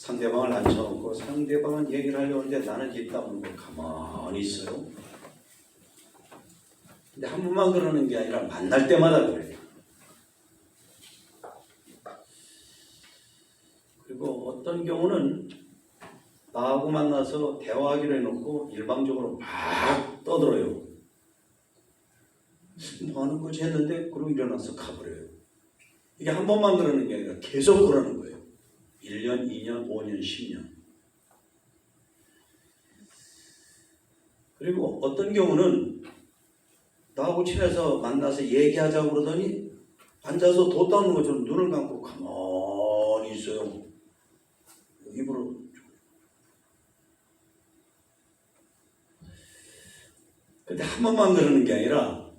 상대방을 앉혀놓고 상대방은 얘기를 하려고 하는데 나는 입 다물고 가만히 있어요. 근데 한 번만 그러는 게 아니라 만날 때마다 그래요. 그리고 어떤 경우는 나하고 만나서 대화하기로 해놓고 일방적으로 막 떠들어요. 뭐 하는 거지 했는데 그러고 일어나서 가버려요. 이게 한 번만 그러는 게 아니라 계속 그러는 거예요. 1년, 2년, 5년, 10년. 그리고 어떤 경우는 나하고 친해서 만나서 얘기하자고 그러더니 앉아서 도 닦는 것처럼 눈을 감고 가만히 있어요. 입으로 근데 한 번만 그러는 게 아니라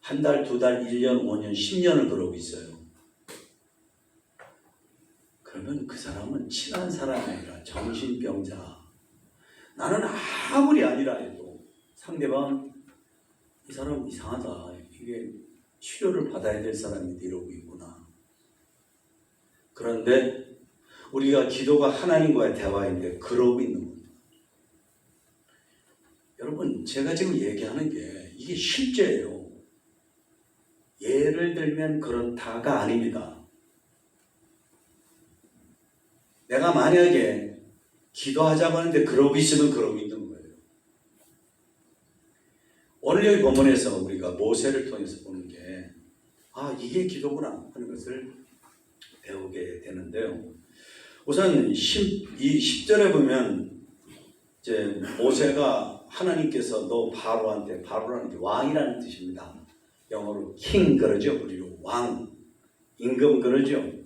한 달, 두 달, 1년, 5년, 10년을 그러고 있어요. 그러면 그 사람은 친한 사람이 아니라 정신병자. 나는 아무리 아니라 해도 상대방은 이 사람 이상하다. 이게 치료를 받아야 될 사람인데 이러고 있구나. 그런데 우리가 기도가 하나님과의 대화인데 그러고 있는 겁니다. 여러분, 제가 지금 얘기하는 게 이게 실제예요. 예를 들면 그렇다가 아닙니다. 내가 만약에 기도하자고 하는데 그러고 있으면 그러고 있는 거예요. 오늘 여기 본문에서 우리가 모세를 통해서 보는 게, 아, 이게 기도구나 하는 것을 배우게 되는데요. 우선 10, 이 10절에 보면, 이제 모세가 하나님께서 너 바로한테, 바로라는 게 왕이라는 뜻입니다. 영어로 king 그러죠. 그리고 왕, 임금 그러죠.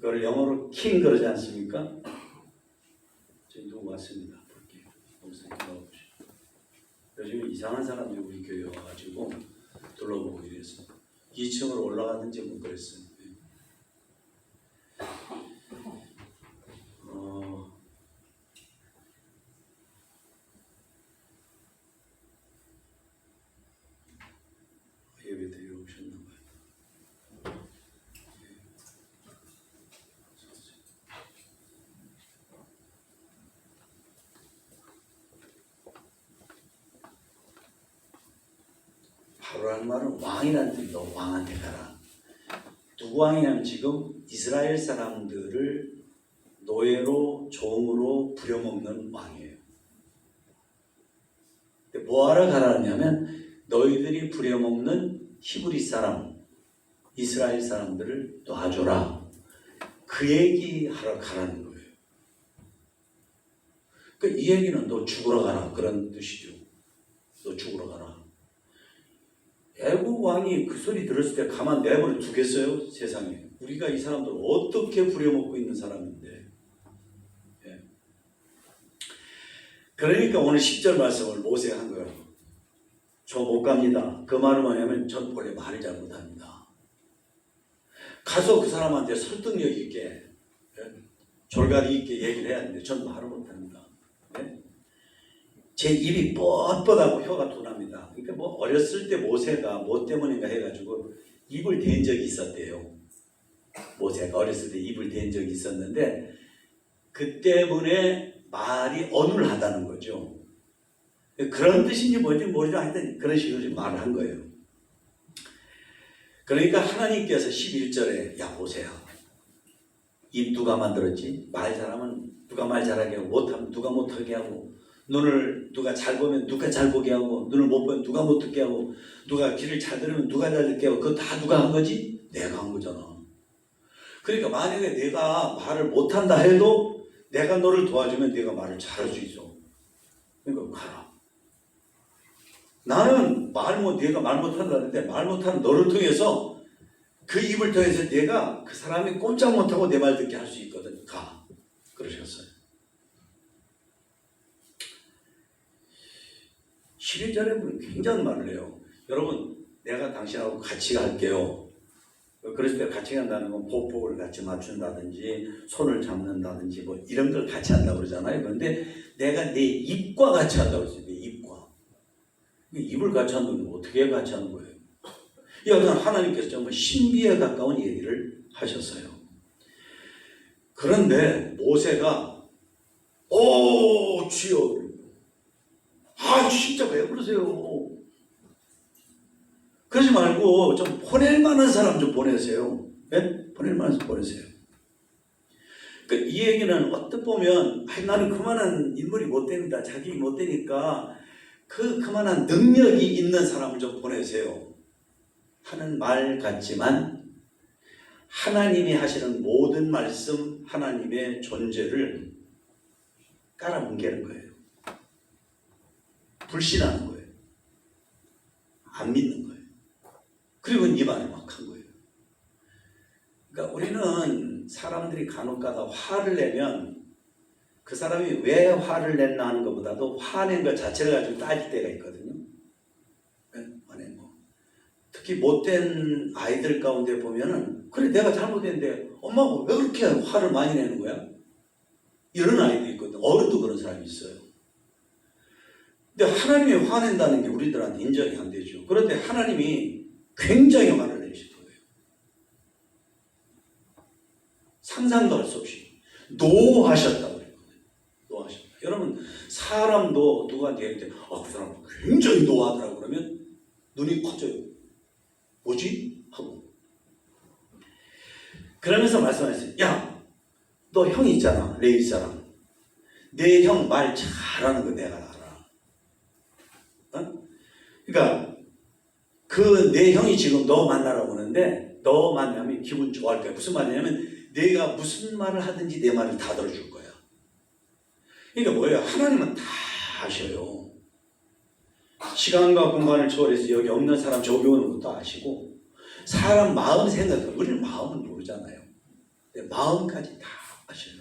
그걸 영어로 king 그러지 않습니까? 저희 누구 왔습니다. 요즘 이상한 사람들이 우리 교회 와가지고 둘러보고 이래서 2층으로 올라갔는지 뭐 그랬어요. 네. 어, 예배 드리러 오셨나 봐요. 바로라는 말은 왕이라는 뜻이 너 왕한테 가라. 누구 왕이냐면 지금 이스라엘 사람들을 노예로 종으로 부려먹는 왕이에요. 근데 뭐하러 가라냐면 너희들이 부려먹는 히브리 사람, 이스라엘 사람들을 놔줘라. 그 얘기 하러 가라는 거예요. 그러니까 이 얘기는 너 죽으러 가라 그런 뜻이죠. 너 죽으러 가라. 애국 왕이 그 소리 들었을 때 가만 내버려 두겠어요? 세상에. 우리가 이 사람들 어떻게 부려먹고 있는 사람인데. 예. 그러니까 오늘 10절 말씀을 모세가 한 거예요. 저 못 갑니다. 그 말은 뭐냐면 전 원래 말을 잘 못합니다. 가서 그 사람한테 설득력 있게 예? 졸가리 있게 얘기를 해야 하는데 전 말을 못합니다. 예? 제 입이 뻣뻣하고 혀가 둔합니다. 뭐 어렸을 때 모세가 뭐 때문인가 해가지고 입을 댄 적이 있었대요. 모세가 어렸을 때 입을 댄 적이 있었는데 그 때문에 말이 어눌하다는 거죠. 그런 뜻인지 뭔지 모르죠. 하여튼 그런 식으로 좀 말을 한 거예요. 그러니까 하나님께서 11절에 야 모세야 입 누가 만들었지? 말 잘하면 누가 말 잘하게 하고 못하면 누가 못하게 하고 눈을 누가 잘 보면 누가 잘 보게 하고 눈을 못 보면 누가 못 듣게 하고 누가 귀를 잘 들으면 누가 잘 듣게 하고 그거 다 누가 한 거지? 내가 한 거잖아. 그러니까 만약에 내가 말을 못한다 해도 내가 너를 도와주면 내가 말을 잘 할 수 있어. 그러니까 가라. 나는 말 못, 내가 말 못한다는데 말 못하는 너를 통해서 그 입을 통해서 내가 그 사람이 꼼짝 못하고 내 말 듣게 할 수 있거든. 가. 그러셨어요. 12절에 보면 굉장한 말을 해요. 여러분, 내가 당신하고 같이 갈게요. 그랬을 때 같이 간다는 건 보폭을 같이 맞춘다든지 손을 잡는다든지 뭐 이런 걸 같이 한다고 그러잖아요. 그런데 내가 내 입과 같이 한다고 그랬어요. 내 입과. 입을 같이 한다면 어떻게 같이 하는 거예요? 이것은 하나님께서 정말 신비에 가까운 얘기를 하셨어요. 그런데 모세가 오 주여 아 진짜 왜 그러세요? 그러지 말고 좀 보낼 만한 사람 좀 보내세요. 예? 보낼 만한 사람 보내세요. 그이 얘기는 어떻게 보면 아이, 나는 그만한 인물이 못 됩니다. 자기 못 되니까 그 그만한 능력이 있는 사람을 좀 보내세요. 하는 말 같지만 하나님이 하시는 모든 말씀 하나님의 존재를 깔아뭉개는 거예요. 불신하는 거예요. 안 믿는 거예요. 그리고 이 말을 막한 거예요. 그러니까 우리는 사람들이 간혹가다 화를 내면 그 사람이 왜 화를 냈나 하는 것보다도 화낸 것 자체를 가지고 따질 때가 있거든요. 왜 화낸 거. 특히 못된 아이들 가운데 보면은 그래 내가 잘못했는데 엄마가 왜 그렇게 화를 많이 내는 거야? 이런 아이도 있거든. 어른도 그런 사람이 있어요. 근데 하나님이 화낸다는 게 우리들한테 인정이 안 되죠. 그런데 하나님이 굉장히 화를 내실 거예요. 상상도 할 수 없이 노하셨다고 그랬거든요. 노하셨다. 여러분 사람도 누구한테 얘기할 때, 아, 그 사람 굉장히 노하더라고 그러면 눈이 커져요. 뭐지? 하고. 그러면서 말씀하셨어요. 야, 너 형 있잖아. 레이 사람. 내 형 말 잘하는 거 내가. 어? 그러니까 그 내 형이 지금 너 만나러 오는데 너 만나면 기분 좋아할 거야. 무슨 말이냐면 내가 무슨 말을 하든지 내 말을 다 들어줄 거야. 그러니까 뭐예요? 하나님은 다 아셔요. 시간과 공간을 초월해서 여기 없는 사람 저기 오는 것도 아시고 사람 마음 생각, 우리는 마음은 모르잖아요. 마음까지 다 아셔요.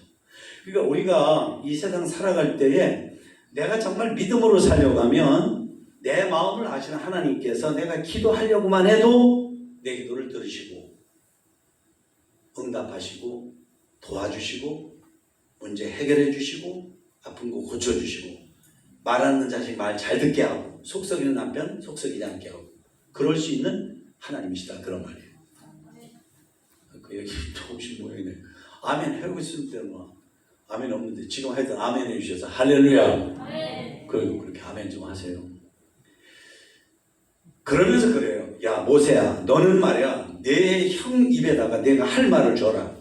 그러니까 우리가 이 세상 살아갈 때에 내가 정말 믿음으로 살려고 하면 내 마음을 아시는 하나님께서 내가 기도하려고만 해도 내 기도를 들으시고 응답하시고 도와주시고 문제 해결해 주시고 아픈 거 고쳐 주시고 말하는 자식 말 잘 듣게 하고 속 썩이는 남편 속 썩이지 않게 하고 그럴 수 있는 하나님이시다 그런 말이에요. 그 여기 조금씩 모이네. 아멘 하고 있을 때는 뭐 아멘 없는데 지금 하여튼 아멘 해주셔서 할렐루야. 그 그렇게 아멘 좀 하세요. 그러면서 그래요. 야 모세야, 너는 말이야 내 형 입에다가 내가 할 말을 줘라.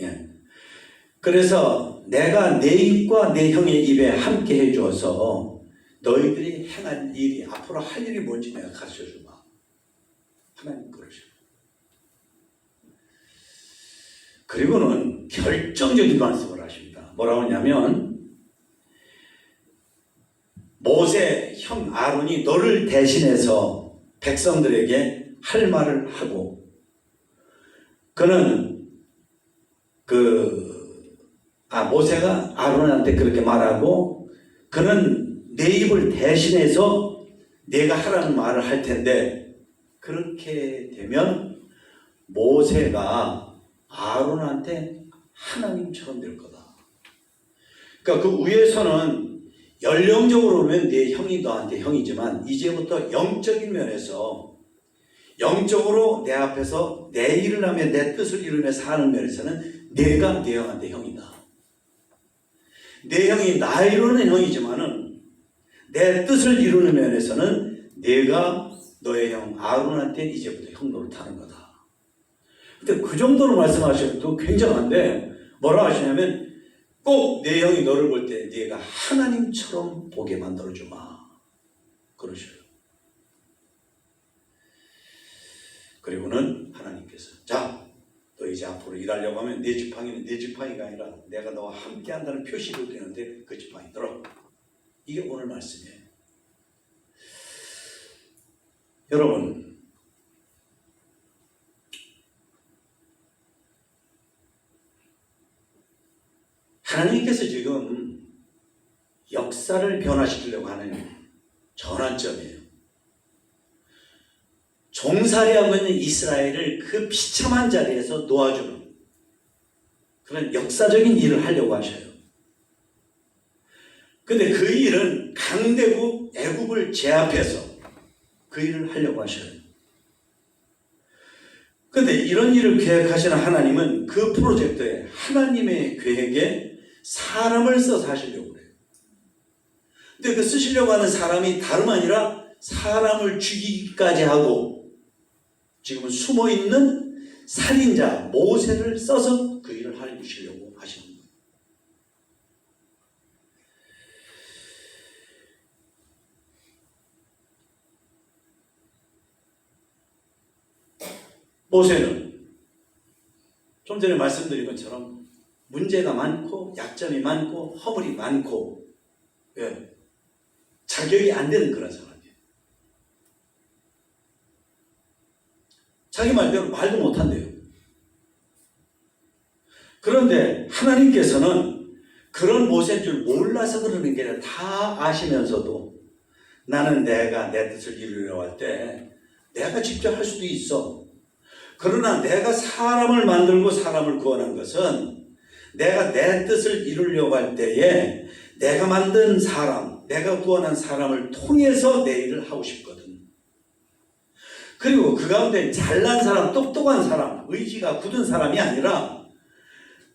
예. 그래서 내가 내 입과 내 형의 입에 함께 해줘서 너희들이 행할 일이 앞으로 할 일이 뭔지 내가 가르쳐 주마. 하나님 그러셔. 그리고는 결정적인 말씀을 하십니다. 뭐라고 하냐면 모세 형 아론이 너를 대신해서 백성들에게 할 말을 하고 그는 그 아 모세가 아론한테 그렇게 말하고 그는 내 입을 대신해서 내가 하라는 말을 할 텐데 그렇게 되면 모세가 아론한테 하나님처럼 될 거다. 그러니까 그 위에서는 연령적으로 보면 내 형이 너한테 형이지만 이제부터 영적인 면에서 영적으로 내 앞에서 내 일을 하며 내 뜻을 이루며 사는 면에서는 내가 내 형한테 형이다. 내 형이 나 이루는 형이지만은 내 뜻을 이루는 면에서는 내가 너의 형 아론한테 이제부터 형 노릇하는 거다. 근데 그 정도로 말씀하셔도 굉장한데 뭐라 하시냐면 꼭내 형이 너를 볼 때 네가 하나님처럼 보게 만들어 주마. 그러셔요. 그리고는 하나님께서 자, 너 이제 앞으로 일하려고 하면 내 지팡이는 내 지팡이가 아니라 내가 너와 함께 한다는 표시도 되는데 그 지팡이 들어. 이게 오늘 말씀이에요. 여러분, 하나님께서 지금 역사를 변화시키려고 하는 전환점이에요. 종살이하고 있는 이스라엘을 그 비참한 자리에서 놓아주는 그런 역사적인 일을 하려고 하셔요. 근데 그 일은 강대국 애국을 제압해서 그 일을 하려고 하셔요. 근데 이런 일을 계획하시는 하나님은 그 프로젝트에 하나님의 계획에 사람을 써서 하시려고 그래요. 근데 그 쓰시려고 하는 사람이 다름 아니라 사람을 죽이기까지 하고 지금은 숨어 있는 살인자 모세를 써서 그 일을 하시려고 하시는 거예요. 모세는 좀 전에 말씀드린 것처럼 문제가 많고 약점이 많고 허물이 많고 예, 자격이 안 되는 그런 사람이에요. 자기 말대로 말도 못한대요. 그런데 하나님께서는 그런 모세인 줄 몰라서 그러는 게 아니라 다 아시면서도 나는 내가 내 뜻을 이루려고 할 때 내가 직접 할 수도 있어. 그러나 내가 사람을 만들고 사람을 구원한 것은 내가 내 뜻을 이루려고 할 때에 내가 만든 사람, 내가 구원한 사람을 통해서 내 일을 하고 싶거든. 그리고 그 가운데 잘난 사람, 똑똑한 사람, 의지가 굳은 사람이 아니라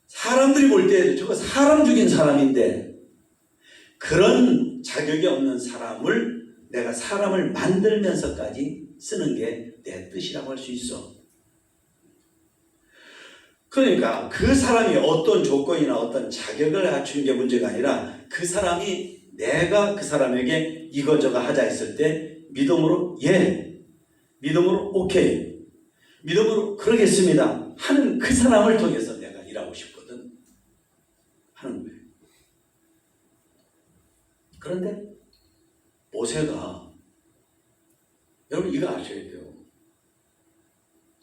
사람들이 볼 때 저거 사람 죽인 사람인데 그런 자격이 없는 사람을 내가 사람을 만들면서까지 쓰는 게 내 뜻이라고 할 수 있어. 그러니까 그 사람이 어떤 조건이나 어떤 자격을 갖춘 게 문제가 아니라 그 사람이 내가 그 사람에게 이거저거 하자 했을 때 믿음으로 예, 믿음으로 오케이, 믿음으로 그러겠습니다 하는 그 사람을 통해서 내가 일하고 싶거든 하는 거예요. 그런데 모세가 여러분 이거 아셔야 돼요.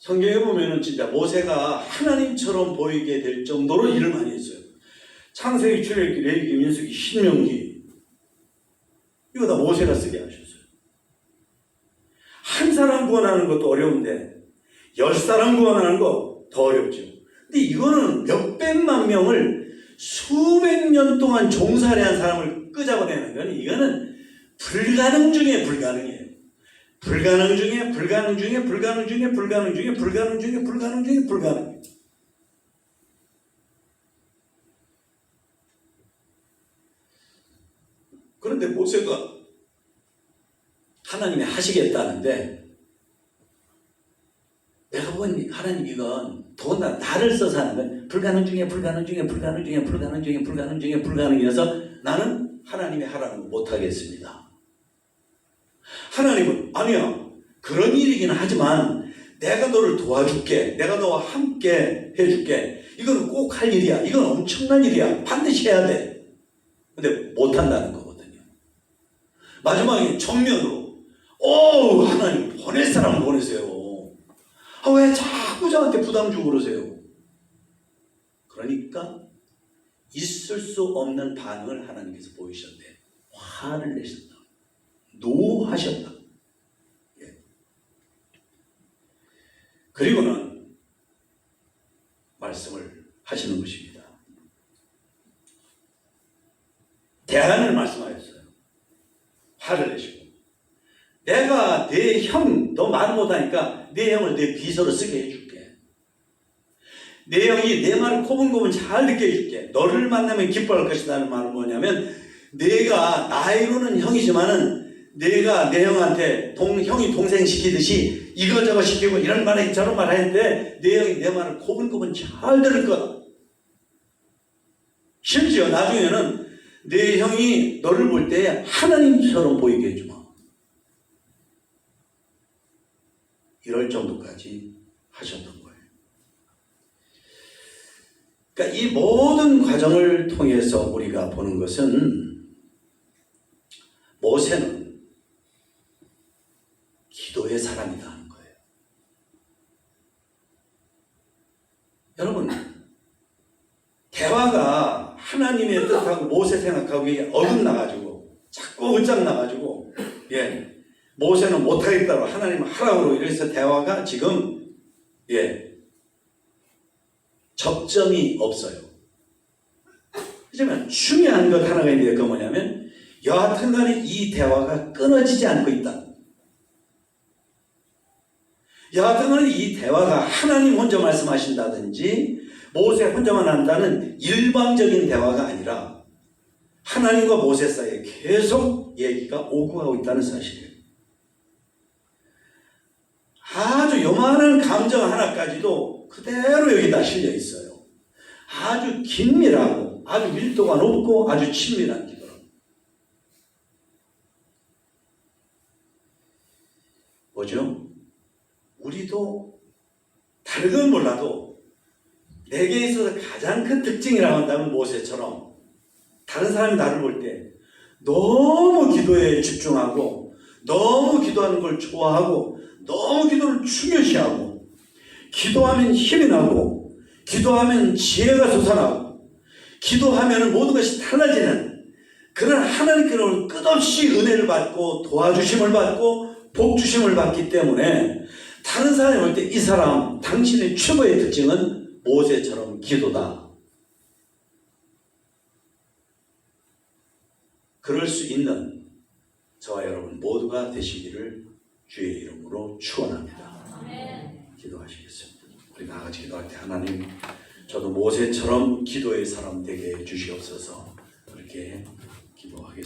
성경에 보면은 진짜 모세가 하나님처럼 보이게 될 정도로 일을 많이 했어요. 창세기, 출애굽기, 레위기, 민수기, 신명기 이거 다 모세가 쓰게 하셨어요. 한 사람 구원하는 것도 어려운데 열 사람 구원하는 거 더 어렵죠. 근데 이거는 몇백만 명을 수백 년 동안 종살이한 사람을 끄잡아내는 건 이거는 불가능 중에 불가능이에요. 불가능 중에 불가능 중에 불가능 중에 불가능 중에 불가능 중에 불가능 중에 불가능. 그런데 모세가 하나님이 하시겠다는데 내가 본 하나님 이건 더군다나 나를 써서 하는 건 불가능 중에 불가능 중에 불가능 중에 불가능 중에 불가능 중에 불가능이어서 나는 하나님이 하라는 거 못하겠습니다. 하나님은 아니야. 그런 일이긴 하지만 내가 너를 도와줄게. 내가 너와 함께 해줄게. 이거는 꼭 할 일이야. 이건 엄청난 일이야. 반드시 해야 돼. 근데 못한다는 거거든요. 마지막에 정면으로 오 하나님 보낼 사람 보내세요. 아, 왜 자꾸 저한테 부담 주고 그러세요? 그러니까 있을 수 없는 반응을 하나님께서 보이셨대 화를 내셨다 노하셨다. 예. 그리고는 말씀을 하시는 것입니다. 대안을 말씀하셨어요. 화를 내시고. 내가 내 형, 너 말 못하니까 내 형을 내 비서로 쓰게 해줄게. 내 형이 내 말을 고분고분 잘 듣게 해줄게. 너를 만나면 기뻐할 것이라는 말은 뭐냐면 내가 나이로는 형이지만은 내가 내 형한테 동, 형이 동생 시키듯이 이거저거 시키고 이런 말에 저런 말 하는데 내 형이 내 말을 고분고분 잘 들을 거다. 심지어 나중에는 내 형이 너를 볼 때 하나님처럼 보이게 해주마. 이럴 정도까지 하셨던 거예요. 그러니까 이 모든 과정을 통해서 우리가 보는 것은 모세는 기도의 사람이다 하는 거예요. 여러분, 대화가 하나님의 뜻하고 모세 생각하고 어긋나가지고 자꾸 어장나가지고 예 모세는 못하겠다고 하나님 하라고 이래서 대화가 지금 예 접점이 없어요. 하지만 중요한 것 하나가 있는데 그 뭐냐면 여하튼간에 이 대화가 끊어지지 않고 있다. 여하튼은 이 대화가 하나님 혼자 말씀하신다든지 모세 혼자만 한다는 일방적인 대화가 아니라 하나님과 모세 사이에 계속 얘기가 오고 가고 있다는 사실이에요. 아주 요만한 감정 하나까지도 그대로 여기다 실려 있어요. 아주 긴밀하고 아주 밀도가 높고 아주 친밀한 기도. 뭐죠? 우리도 다른 건 몰라도 내게 있어서 가장 큰 특징이라고 한다면 모세처럼 다른 사람이 나를 볼 때 너무 기도에 집중하고 너무 기도하는 걸 좋아하고 너무 기도를 중요시하고 기도하면 힘이 나고 기도하면 지혜가 솟아나고 기도하면 모든 것이 달라지는 그런 하나님께로 끝없이 은혜를 받고 도와주심을 받고 복주심을 받기 때문에 다른 사람이 볼 때 이 사람 당신의 최고의 특징은 모세처럼 기도다. 그럴 수 있는 저와 여러분 모두가 되시기를 주의 이름으로 축원합니다. 기도하시겠습니다. 우리 다 같이 기도할 때 하나님 저도 모세처럼 기도의 사람 되게 해주시옵소서 그렇게 기도하겠습니다.